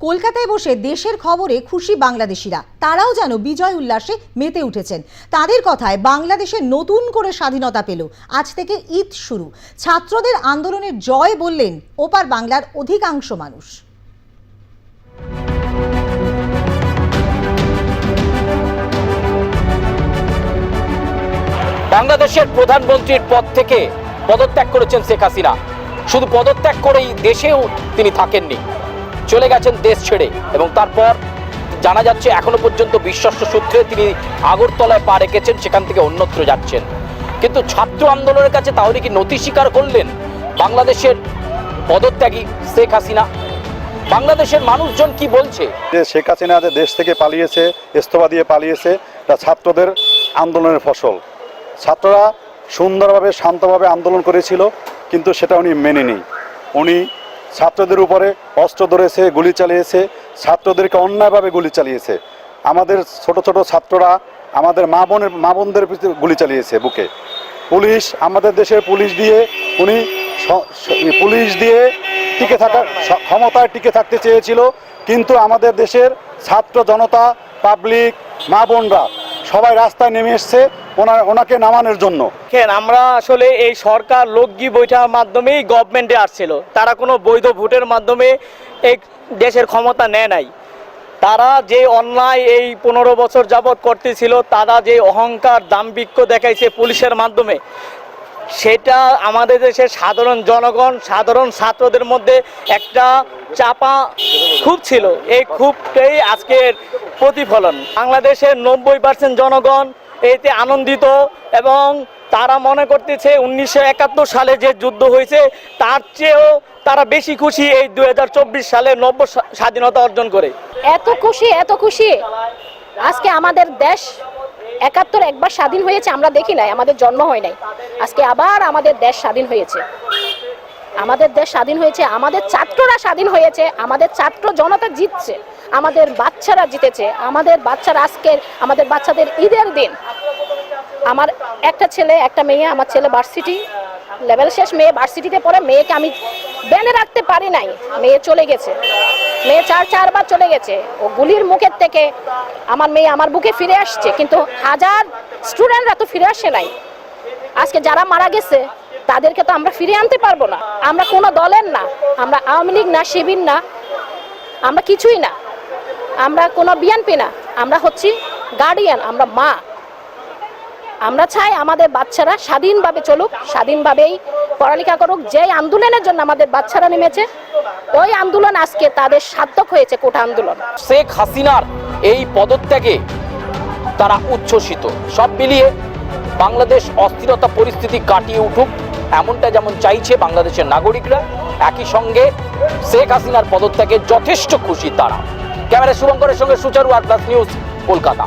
কলকাতায় বসে দেশের খবরে খুশি বাংলাদেশিরা। তারাও যেন বিজয় উল্লাসে মেতে উঠেছেন। তাদের কথায় বাংলাদেশে নতুন করে স্বাধীনতা পেল। আজ থেকে ঈদ শুরু। ছাত্রদের আন্দোলনের জয় বললেন ওপার বাংলার অধিকাংশ মানুষ। বাংলাদেশের প্রধানমন্ত্রীর পদ থেকে পদত্যাগ করেছেন শেখ হাসিনা। শুধু পদত্যাগ করেই দেশেও তিনি থাকেননি। চলে গেছেন দেশ ছেড়ে। এবং তারপর জানা যাচ্ছে, এখনও পর্যন্ত বিশ্বস্ত সূত্রে তিনি আগরতলায় পা রেখেছেন, সেখান থেকে অন্যত্র যাচ্ছেন। কিন্তু ছাত্র আন্দোলনের কাছে তাহলে কি নথি স্বীকার করলেন বাংলাদেশের পদত্যাগী শেখ হাসিনা? বাংলাদেশের মানুষজন কি বলছে? যে শেখ হাসিনা যে দেশ থেকে পালিয়েছে ইস্তফা দিয়ে পালিয়েছে, তা ছাত্রদের আন্দোলনের ফসল। ছাত্ররা সুন্দরভাবে, শান্তভাবে আন্দোলন করেছিল, কিন্তু সেটা উনি মেনে নেই উনি ছাত্রদের উপরে অস্ত্র ধরেছে, গুলি চালিয়েছে, ছাত্রদেরকে অন্যায়ভাবে গুলি চালিয়েছে। আমাদের ছোট ছোট ছাত্ররা আমাদের মা বোনের, মা বোনদের গুলি চালিয়েছে বুকে। পুলিশ, আমাদের দেশের পুলিশ দিয়ে উনি পুলিশ দিয়ে টিকে থাকার ক্ষমতায় টিকে থাকতে চেয়েছিল, কিন্তু আমাদের দেশের ছাত্র জনতা, পাবলিক, মা বোনরা সবাই রাস্তায় নেমে এসছে ওনাকে নামানোর জন্য। দেখেন আমরা আসলে এই সরকার লোকগি বৈঠার মাধ্যমেই গভর্নমেন্টে আসছিল। তারা কোনো বৈধ ভোটের মাধ্যমে এই দেশের ক্ষমতা নেয় নাই। তারা যে অন্যায় এই পনেরো বছর যাবৎ করতেছিল, তারা যে অহংকার, দাম্ভিক্য দেখাইছে পুলিশের মাধ্যমে, সেটা আমাদের দেশের সাধারণ জনগণ, সাধারণ ছাত্রদের মধ্যে একটা চাপা খুব ছিল। এই খুবটাই আজকের প্রতিফলন। বাংলাদেশের নব্বই পার্সেন্ট জনগণ এতে আনন্দিত এবং তারা মনে করতেছে উনিশশো একাত্তর সালে যে যুদ্ধ হয়েছে, তার চেয়েও তারা বেশি খুশি এই দুই হাজার চব্বিশ সালে নব্য স্বাধীনতা অর্জন করে। এত খুশি এত খুশি। আজকে আমাদের দেশ একাত্তর একবার স্বাধীন হয়েছে, আমরা দেখি নাই, আমাদের জন্ম হয় নাই। আজকে আবার আমাদের দেশ স্বাধীন হয়েছে। আমাদের দেশ স্বাধীন হয়েছে, আমাদের ছাত্ররা স্বাধীন হয়েছে, আমাদের ছাত্র জনতা জিতছে, আমাদের বাচ্চারা জিতেছে, আমাদের বাচ্চারা আজকের, আমাদের বাচ্চাদের ঈদের দিন। আমার একটা ছেলে, একটা মেয়ে, আমার ছেলে ভার্সিটি লেভেল শেষ, মেয়ে ভার্সিটিতে পড়ে, মেয়েকে আমি বেঁধে রাখতে পারি নাই। মেয়ে চলে গেছে। মেয়ে চার, চারবার চলে গেছে। ও গুলির মুখের থেকে আমার মেয়ে আমার বুকে ফিরে আসছে, কিন্তু হাজার স্টুডেন্টরা তো ফিরে আসে নাই। আজকে যারা মারা গেছে তাদেরকে তো আমরা ফিরে আনতে পারব না। আমরা কোনো দলের না, আমরা আওয়ামী লীগ না, শিবির না, আমরা কিছুই না। আমরা কোনো বিএনপি না, আমরা হচ্ছি গার্ডিয়ান আমরা মা। আমরা চাই আমাদের বাচ্চারা স্বাধীনভাবে চলুক, স্বাধীনভাবেই পড়ালেখা করুক। যে আন্দোলনের জন্য আমাদের বাচ্চারা নেমেছে, ওই আন্দোলন আজকে তাদের সার্থক হয়েছে কোটা আন্দোলন। শেখ হাসিনার এই পদত্যাগে তারা উচ্ছ্বসিত। সব মিলিয়ে বাংলাদেশ অস্থিরতা পরিস্থিতি কাটিয়ে উঠুক। এমনটা যেমন চাইছে বাংলাদেশের নাগরিকরা, একই সঙ্গে শেখ হাসিনার পদত্যাগে যথেষ্ট খুশি তারা। ক্যামেরা শুভঙ্করের সঙ্গে Sucharu R plus news, Kolkata.